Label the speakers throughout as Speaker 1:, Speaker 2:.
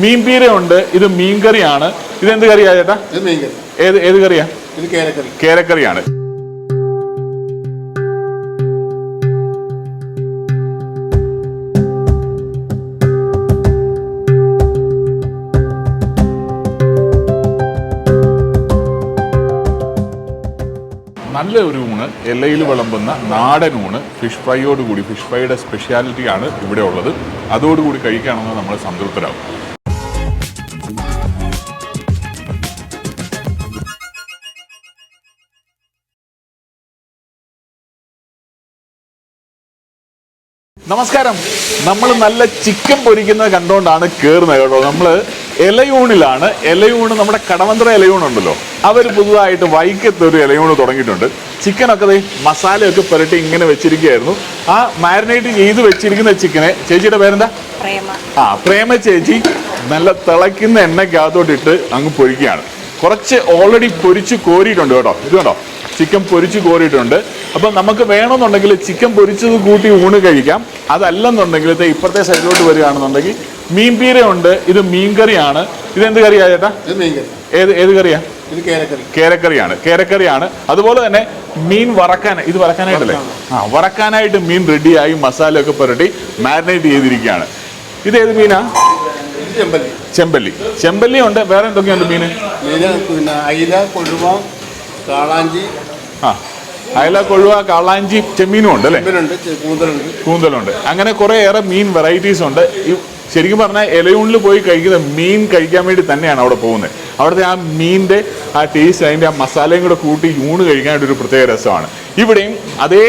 Speaker 1: മീൻ ഉണ്ട് ഇത് മീൻ കറിയാണ് ഇത് എന്ത് കറിയാ ചേട്ടാ ഏത് ഏത് കറിയാ?
Speaker 2: ഇത് കേരക്കറി.
Speaker 1: കേരക്കറിയാണ്. നല്ല ഒരു ഊണ് എല്ലയിൽ വിളമ്പുന്ന നാടൻ ഊണ് ഫിഷ് ഫ്രൈയോടുകൂടി ഫിഷ് ഫ്രൈയുടെ സ്പെഷ്യാലിറ്റിയാണ് ഇവിടെ ഉള്ളത്. അതോടുകൂടി കഴിക്കുകയാണെന്ന് നമ്മൾ സംതൃപ്തരാകും. നമസ്കാരം. നമ്മൾ നല്ല ചിക്കൻ പൊരിക്കുന്നത് കണ്ടുകൊണ്ടാണ് കയറുന്നത് കേട്ടോ. നമ്മൾ ഇലയൂണിലാണ് ഇലയൂണ് നമ്മുടെ കടവന്ത്ര ഇലയൂണുണ്ടല്ലോ അവർ പുതുതായിട്ട് വൈക്കത്ത് ഒരു ഇലയൂണ് തുടങ്ങിയിട്ടുണ്ട്. ചിക്കനൊക്കെ ദേ മസാലയൊക്കെ പുരട്ടി ഇങ്ങനെ വെച്ചിരിക്കുകയായിരുന്നു. ആ മാരിനേറ്റ് ചെയ്ത് വെച്ചിരിക്കുന്ന ചിക്കനെ ചേച്ചിയുടെ പേരെന്താ? ആ പ്രേമ ചേച്ചി നല്ല തിളയ്ക്കുന്ന എണ്ണയ്ക്കകത്തോട്ടിട്ട് അങ്ങ് പൊരിക്കുകയാണ്. കുറച്ച് ഓൾറെഡി പൊരിച്ച് കോരിയിട്ടുണ്ട് കേട്ടോ. ഇത് കണ്ടോ? ചിക്കൻ പൊരിച്ച് കോരിയിട്ടുണ്ട്. അപ്പം നമുക്ക് വേണമെന്നുണ്ടെങ്കിൽ ചിക്കൻ പൊരിച്ചത് കൂട്ടി ഊണ് കഴിക്കാം. അതല്ലെന്നുണ്ടെങ്കിൽ ഇത് ഇപ്പുറത്തെ സൈഡിലോട്ട് വരികയാണെന്നുണ്ടെങ്കിൽ മീൻ പീരയുണ്ട് ഇത് മീൻ കറിയാണ്. ഇതെന്ത് കറിയാ ചേട്ടാ? ഏത് ഏത് കറിയാ? കേരക്കറിയാണ്. കേരക്കറിയാണ്. അതുപോലെ തന്നെ മീൻ വറക്കാൻ ഇത് വറക്കാനായിട്ടല്ലേ? ആ വറക്കാനായിട്ട് മീൻ റെഡിയായി മസാലയൊക്കെ പുരട്ടി മാരിനേറ്റ് ചെയ്തിരിക്കുകയാണ്. ഇത് ഏത് മീനാ?
Speaker 2: ചെമ്പല്ലി.
Speaker 1: ചെമ്പല്ലി. ഉണ്ട്. വേറെ എന്തൊക്കെയുണ്ട് മീന്
Speaker 2: പിന്നെ അയില കൊഴുവ കാളാഞ്ചി.
Speaker 1: ആ. അയല കൊഴുവ കാളാഞ്ചി ചെമ്മീനും ഉണ്ട് അല്ലേ?
Speaker 2: കൂന്തലുണ്ട്.
Speaker 1: അങ്ങനെ ഏറെ മീൻ വെറൈറ്റീസ് ഉണ്ട്. ഈ ശരിക്കും പറഞ്ഞാൽ ഇലയൂണിൽ പോയി കഴിക്കുന്ന മീൻ കഴിക്കാൻ വേണ്ടി തന്നെയാണ് അവിടെ പോകുന്നത്. അവിടുത്തെ ആ മീനിന്റെ ആ ടേസ്റ്റ് അതിന്റെ ആ മസാലയും കൂടെ കൂട്ടി ഊണ് കഴിക്കാനായിട്ട് ഒരു പ്രത്യേക രസമാണ്. ഇവിടെയും അതേ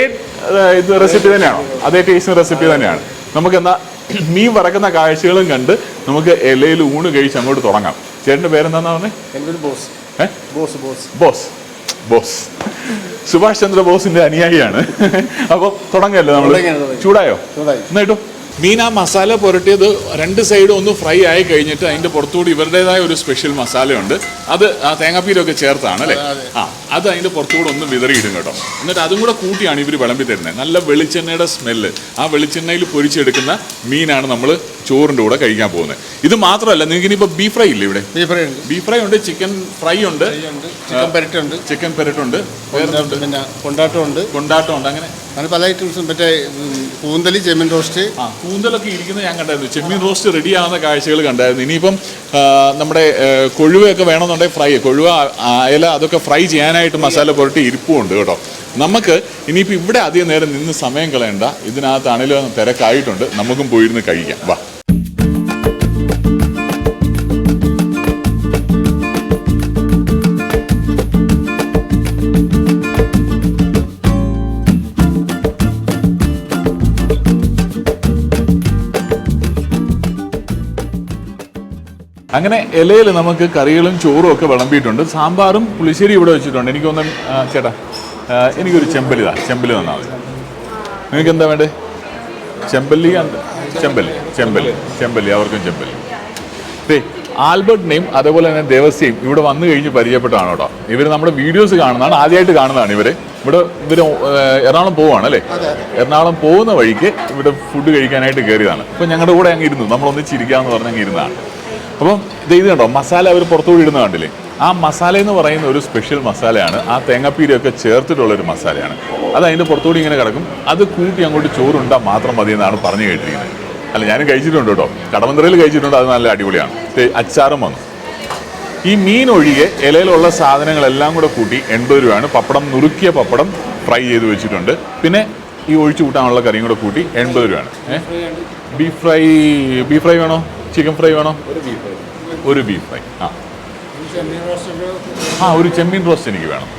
Speaker 1: ഇത് റെസിപ്പി തന്നെയാണോ? അതേ ടേസ്റ്റ് റെസിപ്പി തന്നെയാണ്. നമുക്ക് എന്നാ മീൻ വറക്കുന്ന കാഴ്ചകളും കണ്ട് നമുക്ക് ഇലയിൽ ഊണ് കഴിച്ച് അങ്ങോട്ട് തുടങ്ങാം. ചേട്ടന്റെ പേരെന്താന്നാ പറഞ്ഞേ?
Speaker 2: എന്റെ ബോസ്. ബോസ് ബോസ്.
Speaker 1: ബോസ്. ബോസ്. സുഭാഷ് ചന്ദ്ര ബോസിന്റെ അനുയായിയാണ്. അപ്പൊ തുടങ്ങല്ലേ നമ്മൾ ചൂടായോ?
Speaker 2: ചൂടായി.
Speaker 1: മീൻ ആ മസാല പുരട്ടിയത് രണ്ട് സൈഡും ഒന്ന് ഫ്രൈ ആയി കഴിഞ്ഞിട്ട് അതിന്റെ പുറത്തുകൂടി ഇവരുടേതായ ഒരു സ്പെഷ്യൽ മസാലയുണ്ട്. അത് ആ തേങ്ങാപ്പീരൊക്കെ ചേർത്താണ് അല്ലേ? ആ അത് അതിന്റെ പുറത്തുകൂടെ ഒന്ന് വിതറിയിടും കേട്ടോ. എന്നിട്ട് അതും കൂടെ കൂട്ടിയാണ് ഇവർ വിളമ്പി തരുന്നത്. നല്ല വെളിച്ചെണ്ണയുടെ സ്മെല്ല് ആ വെളിച്ചെണ്ണയിൽ പൊരിച്ചെടുക്കുന്ന മീനാണ് നമ്മൾ ചോറിന്റെ കൂടെ കഴിക്കാൻ പോകുന്നത്. ഇത് മാത്രമല്ല നിങ്ങൾക്ക് ഇനിയിപ്പോൾ ബീഫ് ഫ്രൈ ഇല്ലേ ഇവിടെ?
Speaker 2: ബീഫ് ഫ്രൈ ഉണ്ട്.
Speaker 1: ബീഫ് ഫ്രൈ ഉണ്ട് ചിക്കൻ ഫ്രൈ ഉണ്ട്.
Speaker 2: ചിക്കൻ പെരട്ടുണ്ട്.
Speaker 1: ചിക്കൻ പെരട്ടുണ്ട്.
Speaker 2: കൊണ്ടാട്ടം ഉണ്ട്.
Speaker 1: കൊണ്ടാട്ടം ഉണ്ട്. അങ്ങനെ
Speaker 2: അങ്ങനെ പല ഐറ്റംസും. മറ്റേ കൂന്തൽ ചെമ്മീൻ റോസ്റ്റ്.
Speaker 1: ആ കൂന്തലൊക്കെ ഇരിക്കുന്നത് ഞാൻ കണ്ടായിരുന്നു. ചെമ്മീൻ റോസ്റ്റ് റെഡി ആവുന്ന കാഴ്ചകൾ കണ്ടായിരുന്നു. ഇനിയിപ്പം നമ്മുടെ കൊഴുവയൊക്കെ വേണമെന്നുണ്ടെങ്കിൽ ഫ്രൈ. കൊഴുവ അയല അതൊക്കെ ഫ്രൈ ചെയ്യാനായിട്ട് മസാല പുരട്ടി ഇരിപ്പുണ്ട് കേട്ടോ. നമുക്ക് ഇനിയിപ്പോൾ ഇവിടെ അധികം നേരം നിന്ന് സമയം കളയണ്ട. ഇതിനകത്താണെങ്കിലും തിരക്കായിട്ടുണ്ട്. നമുക്കും പോയിരുന്ന് കഴിക്കാം. വാ. അങ്ങനെ ഇലയിൽ നമുക്ക് കറികളും ചോറും ഒക്കെ വിളമ്പിയിട്ടുണ്ട്. സാമ്പാറും പുളിശ്ശേരി ഇവിടെ വെച്ചിട്ടുണ്ട്. എനിക്കൊന്നും ചേട്ടാ എനിക്കൊരു ചെമ്പലി താ ചെമ്പലി തന്നാൽ മതി. നിങ്ങൾക്ക് എന്താ വേണ്ടേ? ചെമ്പല്ലി ചെമ്പല്ലി. ചെമ്പല്ലി. ചെമ്പല്ലി. അവർക്കും ചെമ്പല്ലി. ദേ ആൽബർട്ടിനെയും അതേപോലെ തന്നെ ദേവസ്യയും ഇവിടെ വന്നു കഴിഞ്ഞ് പരിചയപ്പെട്ടാണ് കേട്ടോ. ഇവർ നമ്മുടെ വീഡിയോസ് കാണുന്നതാണ്. ആദ്യമായിട്ട് കാണുന്നതാണ് ഇവർ. ഇവിടെ ഇവർ എറണാകുളം പോവാണ് അല്ലേ? എറണാകുളം പോകുന്ന വഴിക്ക് ഇവിടെ ഫുഡ് കഴിക്കാനായിട്ട് കയറിയതാണ് അപ്പോൾ ഞങ്ങളുടെ കൂടെ അങ്ങ് ഇരുന്നു. നമ്മൾ ഒന്നിച്ചിരിക്കാന്ന് പറഞ്ഞ് അങ്ങ് ഇരുന്നതാണ്. അപ്പം ഇത് കണ്ടോ മസാല അവർ പുറത്തുകൂടി ഇടുന്ന കണ്ടില്ലേ? ആ മസാല എന്ന് പറയുന്ന ഒരു സ്പെഷ്യൽ മസാലയാണ്. ആ തേങ്ങാപ്പീരയൊക്കെ ചേർത്തിട്ടുള്ള ഒരു മസാലയാണ്. അത് അതിന്റെ പുറത്തുകൂടി ഇങ്ങനെ കിടക്കും. അത് കൂട്ടി അങ്ങോട്ട് ചോറുണ്ടാ മാത്രം മതി എന്നാണ് പറഞ്ഞു കേട്ടിരിക്കുന്നത്. അല്ല ഞാനും കഴിച്ചിട്ടുണ്ട് കേട്ടോ. കടമന്ത്രയിൽ കഴിച്ചിട്ടുണ്ട് അത് നല്ല അടിപൊളിയാണ്. അച്ചാറും വന്നു. ഈ മീൻ ഒഴികെ ഇലയിലുള്ള സാധനങ്ങളെല്ലാം കൂടെ കൂട്ടി എൺപത് രൂപയാണ് പപ്പടം നുറുക്കിയ പപ്പടം ഫ്രൈ ചെയ്ത് വെച്ചിട്ടുണ്ട്. പിന്നെ ഈ ഒഴിച്ചു കൂട്ടാനുള്ള കറിയും കൂടെ കൂട്ടി എൺപത് രൂപയാണ് ബീഫ് ഫ്രൈ ബീഫ് ഫ്രൈ വേണോ? ചിക്കൻ ഫ്രൈ വേണോ? ഒരു ബീഫ് ഫ്രൈ ആ. ആ ഒരു ചെമ്മീൻ റോസ്റ്റ് എനിക്ക് വേണം.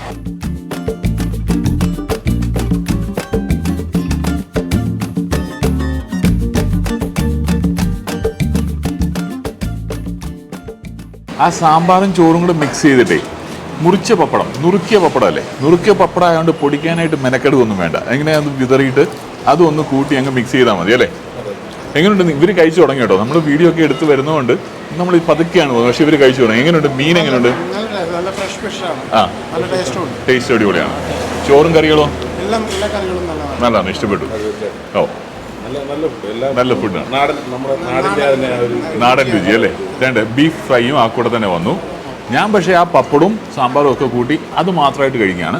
Speaker 1: ആ സാമ്പാറും ചോറും കൂടെ മിക്സ് ചെയ്തിട്ടേ മുറിച്ച പപ്പടം നുറുക്കിയ പപ്പടം അല്ലേ? നുറുക്കിയ പപ്പടം ആയതുകൊണ്ട് പൊടിക്കാനായിട്ട് മെനക്കെടുവൊന്നും വേണ്ട. എങ്ങനെയാ അത് വിതറിയിട്ട് അതൊന്ന് കൂട്ടി അങ്ങ് മിക്സ് ചെയ്താൽ മതി അല്ലേ? എങ്ങനെയുണ്ട് ഇവർ കഴിച്ചു തുടങ്ങി കേട്ടോ. നമ്മൾ വീഡിയോ ഒക്കെ എടുത്ത് വരുന്നതുകൊണ്ട് നമ്മൾ ഈ പതുക്കെയാണ് പോകുന്നത്. പക്ഷേ ഇവർ കഴിച്ചു തുടങ്ങി. എങ്ങനെയുണ്ട് മീൻ എങ്ങനെയുണ്ട്
Speaker 2: നല്ല ഫ്രഷ് ഫിഷാണ്
Speaker 1: ആ.
Speaker 2: നല്ല ടേസ്റ്റുണ്ട്
Speaker 1: ടേസ്റ്റ് അടിപൊളിയാണ്. ചോറും കറികളോ?
Speaker 2: എല്ലാം എല്ലാ കറികളും നല്ലതാണ്.
Speaker 1: നല്ലതാണ്. ഇഷ്ടപ്പെട്ടു. ഓ.
Speaker 3: നല്ല നല്ല ഫുഡ് എല്ലാം
Speaker 1: നല്ല ഫുഡാണ്
Speaker 3: നാടൻ
Speaker 1: രുചി അല്ലേ? രണ്ട് ബീഫ് ഫ്രൈയും ആ കൂടെ തന്നെ വന്നു. ഞാൻ പക്ഷേ ആ പപ്പടും സാമ്പാറും ഒക്കെ കൂട്ടി അത് മാത്രമായിട്ട് കഴിക്കുകയാണ്.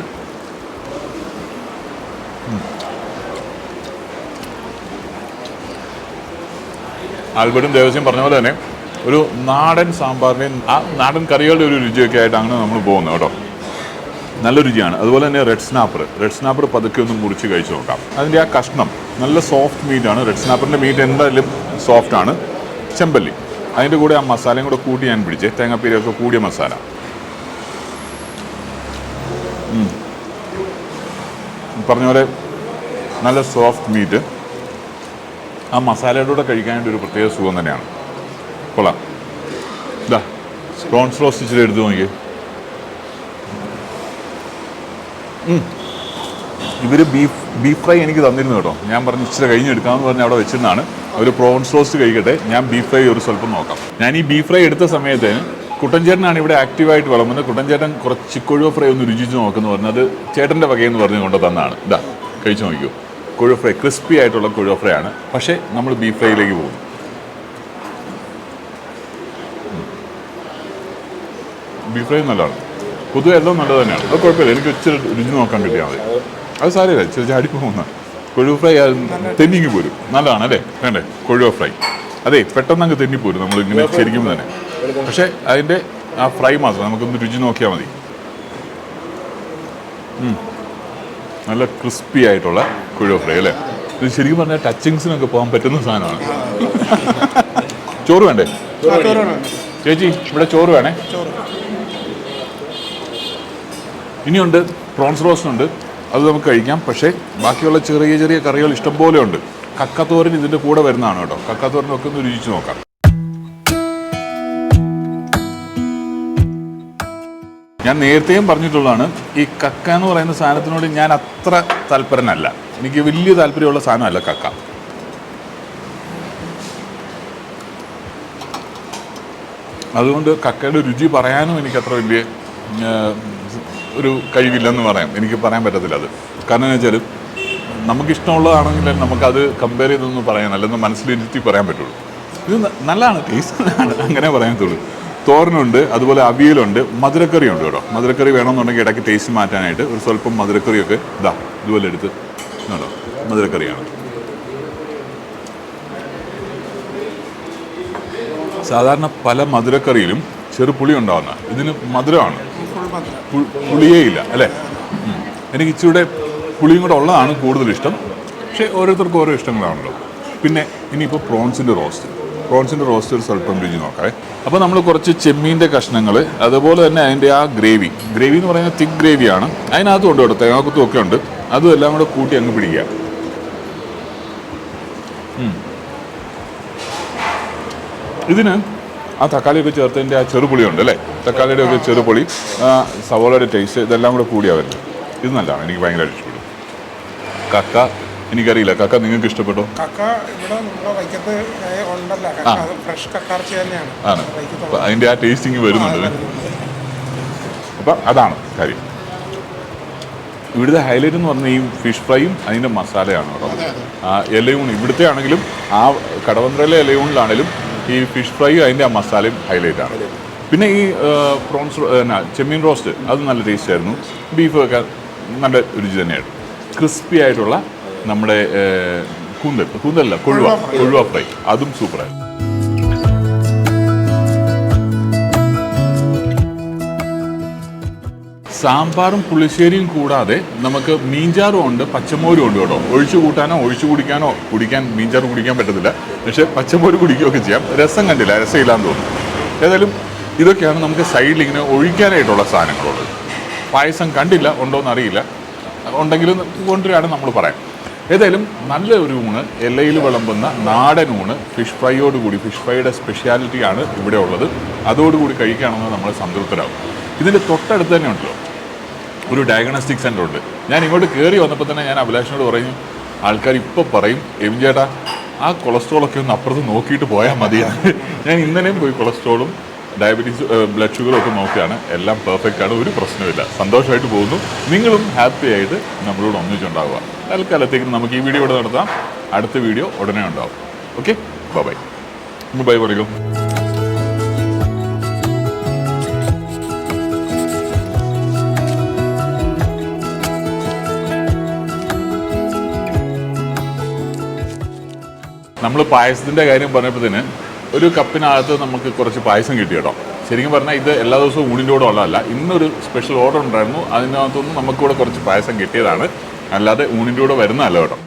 Speaker 1: ആൽബർട്ടും ദേവസ്യം പറഞ്ഞ പോലെ തന്നെ ഒരു നാടൻ സാമ്പാറിന്റെയും ആ നാടൻ കറികളുടെ ഒരു രുചിയൊക്കെ ആയിട്ട് അങ്ങനെ നമ്മൾ പോകുന്നത് കേട്ടോ. നല്ല രുചിയാണ്. അതുപോലെ തന്നെ റെഡ് സ്നാപ്പർ റെഡ് സ്നാപ്പർ പതുക്കെ ഒന്ന് മുറിച്ച് കഴിച്ചു നോക്കാം. അതിന്റെ ആ കഷ്ണം നല്ല സോഫ്റ്റ് മീറ്റ് ആണ്. റെഡ് സ്നാപ്പറിന്റെ മീറ്റ് എന്തായാലും സോഫ്റ്റ് ആണ്. ചെമ്പല്ലി. അതിന്റെ കൂടെ ആ മസാലയും കൂടെ കൂട്ടി ഞാൻ പിടിച്ച്. തേങ്ങാപ്പീരൊക്കെ കൂടിയ മസാല. പറഞ്ഞ പോലെ നല്ല സോഫ്റ്റ് മീറ്റ് ആ മസാലയുടെ കൂടെ കഴിക്കാനായിട്ട് ഒരു പ്രത്യേക സുഖം തന്നെയാണ്. കൊള്ളാം. ഇതാ പ്രോൺസ് റോസ്റ്റ് ഇച്ചിരി എടുത്തു നോക്കി ഇവർ ബീഫ് ബീഫ് ഫ്രൈ എനിക്ക് തന്നിരുന്നു കേട്ടോ. ഞാൻ പറഞ്ഞു ഇച്ചിരി കഴിഞ്ഞെടുക്കാമെന്ന് പറഞ്ഞ് അവിടെ വെച്ചിരുന്നാണ് അവർ പ്രോൺസ് റോസ്റ്റ് കഴിക്കട്ടെ. ഞാൻ ബീഫ് ഫ്രൈ ഒരു സ്വല്പം നോക്കാം. ഞാൻ ഈ ബീഫ് ഫ്രൈ എടുത്ത സമയത്ത് കുട്ടൻചേട്ടനാണ് ഇവിടെ ആക്റ്റീവായിട്ട് വിളമ്പുന്നത്. കുട്ടൻചേട്ടൻ കുറച്ച് ചിക്കൊഴുവ ഫ്രൈ ഒന്ന് രുചിച്ച് നോക്കുന്നു പറഞ്ഞത് ചേട്ടന്റെ വകയെന്ന് പറഞ്ഞ് കൊണ്ട് തന്നാണ്. ഇതാ കഴിച്ചു നോക്കിയോ കൊഴുവ ഫ്രൈ ക്രിസ്പി ആയിട്ടുള്ള കൊഴു ഫ്രൈ ആണ് പക്ഷേ നമ്മൾ ബീഫ് ഫ്രൈയിലേക്ക് പോകും ബീഫ് ഫ്രൈ നല്ലതാണ്. പൊതുവെ എല്ലാം നല്ലത് തന്നെയാണ്. അത് കുഴപ്പമില്ല. എനിക്ക് ഇച്ചിരി രുചി നോക്കാൻ കിട്ടിയാൽ മതി. അത് സാരമില്ല. ഇച്ചിരി ചാടി പോകുന്ന. കൊഴുവ ഫ്രൈ തെന്നിങ്ങി പോരും. നല്ലതാണ് അല്ലേ? വേണ്ടേ? കൊഴുവ ഫ്രൈ അതെ പെട്ടെന്ന് അങ്ങ് തെന്നി പോരും നമ്മൾ ഇങ്ങനെ ശരിക്കും തന്നെ. പക്ഷേ അതിന്റെ ആ ഫ്രൈ മാത്രം നമുക്കൊന്ന് രുചി നോക്കിയാൽ മതി. നല്ല ക്രിസ്പി ആയിട്ടുള്ള കൊഴുവ ഫ്രൈ അല്ലേ? ഇത് ശരിക്കും പറഞ്ഞാൽ ടച്ചിങ്സിനൊക്കെ പോകാൻ പറ്റുന്ന സാധനമാണ്. ചോറ് വേണ്ടേ? ചേച്ചി ഇവിടെ ചോറ് വേണേ? ഇനിയുണ്ട് പ്രോൺസ് റോസ്റ്റ് ഉണ്ട്. അത് നമുക്ക് കഴിക്കാം. പക്ഷേ ബാക്കിയുള്ള ചെറിയ ചെറിയ കറികൾ ഇഷ്ടംപോലെ ഉണ്ട്. കക്കത്തോരൻ ഇതിന്റെ കൂടെ വരുന്നതാണ് കേട്ടോ. കക്കത്തോരനൊക്കെ ഒന്ന് രുചിച്ച് നോക്കാം. ഞാൻ നേരത്തെയും പറഞ്ഞിട്ടുള്ളതാണ് ഈ കക്ക എന്ന് പറയുന്ന സാധനത്തിനോട് ഞാൻ അത്ര താല്പര്യനല്ല എനിക്ക് വലിയ താല്പര്യമുള്ള സാധനമല്ല കക്ക. അതുകൊണ്ട് കക്കയുടെ രുചി പറയാനും എനിക്ക് അത്ര വലിയ ഒരു കഴിവില്ലെന്ന് പറയാം. എനിക്ക് പറയാൻ പറ്റത്തില്ല അത്. കാരണം എന്ന് വെച്ചാൽ നമുക്കിഷ്ടമുള്ളതാണെങ്കിൽ നമുക്കത് കമ്പയർ ചെയ്തൊന്നും പറയാൻ അല്ലെന്ന് മനസ്സിലിരുത്തി പറയാൻ പറ്റുള്ളൂ. ഇത് നല്ലതാണ് ടേസ്റ്റ് നല്ലതാണ്. അങ്ങനെ പറയാത്തുള്ളൂ തോരനുണ്ട് അതുപോലെ അവിയലുണ്ട് മധുരക്കറി ഉണ്ട് കേട്ടോ. മധുരക്കറി വേണമെന്നുണ്ടെങ്കിൽ ഇടയ്ക്ക് ടേസ്റ്റ് മാറ്റാനായിട്ട് ഒരു സ്വല്പം മധുരക്കറിയൊക്കെ ഇതാ ഇതുപോലെ എടുത്ത് കേട്ടോ മധുരക്കറിയാണ്. സാധാരണ പല മധുരക്കറിയിലും ചെറുപുളി ഉണ്ടാവുന്ന ഇതിന് മധുരമാണ്. പുളിയേ ഇല്ല അല്ലേ? എനിക്ക് ഇച്ചിരി പുളിയും കൂടെ ഉള്ളതാണ് കൂടുതൽ ഇഷ്ടം പക്ഷേ ഓരോരുത്തർക്കും ഓരോ ഇഷ്ടങ്ങളാണല്ലോ. പിന്നെ ഇനിയിപ്പോൾ പ്രോൺസിന്റെ റോസ്റ്റ്. പ്രോൺസിന്റെ റോസ്റ്റ് ഒരു സ്വല്പം രുചി നോക്കാം അപ്പോൾ നമ്മൾ കുറച്ച് ചെമ്മീന്റെ കഷ്ണങ്ങൾ അതുപോലെ തന്നെ അതിന്റെ ആ ഗ്രേവി. ഗ്രേവി എന്ന് പറയുന്നത് തിക്ക് ഗ്രേവിയാണ്. അതിനകത്തും ഉണ്ട് കേട്ടോ തേങ്ങാക്കുത്തും ഒക്കെ ഉണ്ട്. അതും എല്ലാം കൂടെ കൂട്ടി അങ്ങ് പിടിക്കുക. ഇതിന് ആ തക്കാളിയൊക്കെ ചേർത്തതിന്റെ ആ ചെറുപുളി ഉണ്ട് അല്ലേ? തക്കാളിയുടെ ഒക്കെ ചെറുപുളി സവോളയുടെ ടേസ്റ്റ് ഇതെല്ലാം കൂടെ കൂടിയാ വരുന്നത്. ഇത് നല്ലതാണ് എനിക്ക് ഭയങ്കര ഇഷ്ടപ്പെടും കക്ക എനിക്കറിയില്ല. കക്ക നിങ്ങൾക്ക് ഇഷ്ടപ്പെട്ടോ?
Speaker 4: കക്ക ഇവിടെ നമ്മുടെ വൈക്കത്ത് ഉണ്ടല്ലോ. കക്ക അത് ഫ്രഷ് കക്കാർച്ചി തന്നെയാണ്.
Speaker 1: ആണ്. അതിന്റെ ആ ടേസ്റ്റിങ് വരുന്നുണ്ട്. അപ്പം അതാണ് കാര്യം. ഇവിടുത്തെ ഹൈലൈറ്റ് എന്ന് പറഞ്ഞാൽ ഈ ഫിഷ് ഫ്രൈയും അതിന്റെ മസാലയാണ് കേട്ടോ. ആ എലയൂൺ ഇവിടുത്തെ ആണെങ്കിലും ആ കടവന്ത്രയിലെ ഇലയൂണിലാണെങ്കിലും ഈ ഫിഷ് ഫ്രൈയും അതിന്റെ ആ മസാലയും ഹൈലൈറ്റ് ആണ്. പിന്നെ ഈ പ്രോൺസ് എന്നാ ചെമ്മീൻ റോസ്റ്റ് അത് നല്ല ടേസ്റ്റ് ആയിരുന്നു. ബീഫ് ഒക്കെ നല്ല രുചി തന്നെയായിരുന്നു. ക്രിസ്പി ആയിട്ടുള്ള നമ്മുടെ കൂന്തൽ കൂന്തലല്ല കൊഴുവ കൊഴുവ ഫ്രൈ. അതും സൂപ്പറായിരുന്നു. സാമ്പാറും പുളിശ്ശേരിയും കൂടാതെ നമുക്ക് മീൻചാറും ഉണ്ട് പച്ചമോരും ഉണ്ട് കേട്ടോ. ഒഴിച്ചു കൂട്ടാനോ ഒഴിച്ചു കുടിക്കാനോ കുടിക്കാൻ മീൻചാറ് കുടിക്കാൻ പറ്റത്തില്ല. പക്ഷേ പച്ചമോര് കുടിക്കുകയൊക്കെ ചെയ്യാം. രസം കണ്ടില്ല രസമില്ലാന്ന് തോന്നുന്നു. ഏതായാലും ഇതൊക്കെയാണ് നമുക്ക് സൈഡിൽ ഇങ്ങനെ ഒഴിക്കാനായിട്ടുള്ള സാധനങ്ങളുള്ളത്. പായസം കണ്ടില്ല ഉണ്ടോ അറിയില്ല. ഉണ്ടെങ്കിലും കൊണ്ടുവരാണ് നമ്മൾ പറയാം. ഏതായാലും നല്ല ഒരു ഊണ് എല്ലയിൽ വിളമ്പുന്ന നാടൻ ഊണ് ഫിഷ് ഫ്രൈയോട് കൂടി ഫിഷ് ഫ്രൈയുടെ സ്പെഷ്യാലിറ്റിയാണ് ഇവിടെ ഉള്ളത്. അതോടുകൂടി കഴിക്കുകയാണെന്ന് നമ്മൾ സംതൃപ്തരാകും. ഇതിന്റെ തൊട്ടടുത്ത് തന്നെ ഉണ്ടല്ലോ ഒരു ഡയഗ്നോസ്റ്റിക് സെന്റർ ഉണ്ട്. ഞാൻ ഇങ്ങോട്ട് കയറി വന്നപ്പോൾ തന്നെ ഞാൻ അഭിലാഷിനോട് പറഞ്ഞു ആൾക്കാർ ഇപ്പോൾ പറയും എം. ചേട്ടാ ആ കൊളസ്ട്രോളൊക്കെ ഒന്ന് അപ്പുറത്ത് നോക്കിയിട്ട് പോയാൽ മതിയാണ് ഞാൻ ഇന്നലെയും പോയി കൊളസ്ട്രോളും ഡയബറ്റീസ് ബ്ലഡ് ഷുഗറും ഒക്കെ നോക്കുകയാണ്. എല്ലാം പെർഫെക്റ്റ് ആണ്. ഒരു പ്രശ്നമില്ല സന്തോഷമായിട്ട് പോകുന്നു. നിങ്ങളും ഹാപ്പി ആയിട്ട് നമ്മളോട് ഒന്നിച്ചുണ്ടാവുക. തൽക്കാലത്തേക്ക് നമുക്ക് ഈ വീഡിയോ ഇവിടെ നടത്താം. അടുത്ത വീഡിയോ ഉടനെ ഉണ്ടാവും. ഓക്കെ ബൈ ബൈ പറയൂ നമ്മൾ പായസത്തിന്റെ കാര്യം പറഞ്ഞപ്പോഴത്തേന് ഒരു കപ്പിനകത്ത് നമുക്ക് കുറച്ച് പായസം കിട്ടി കേട്ടോ. ശരിക്കും പറഞ്ഞാൽ ഇത് എല്ലാ ദിവസവും ഊണിന്റെ കൂടെ ഉള്ളതല്ല. ഇന്നൊരു സ്പെഷ്യൽ ഓർഡർ ഉണ്ടായിരുന്നു. അതിനകത്തുനിന്ന് നമുക്കിവിടെ കുറച്ച് പായസം കിട്ടിയതാണ്. അല്ലാതെ ഊണിന്റെ കൂടെ വരുന്നതല്ല കേട്ടോ.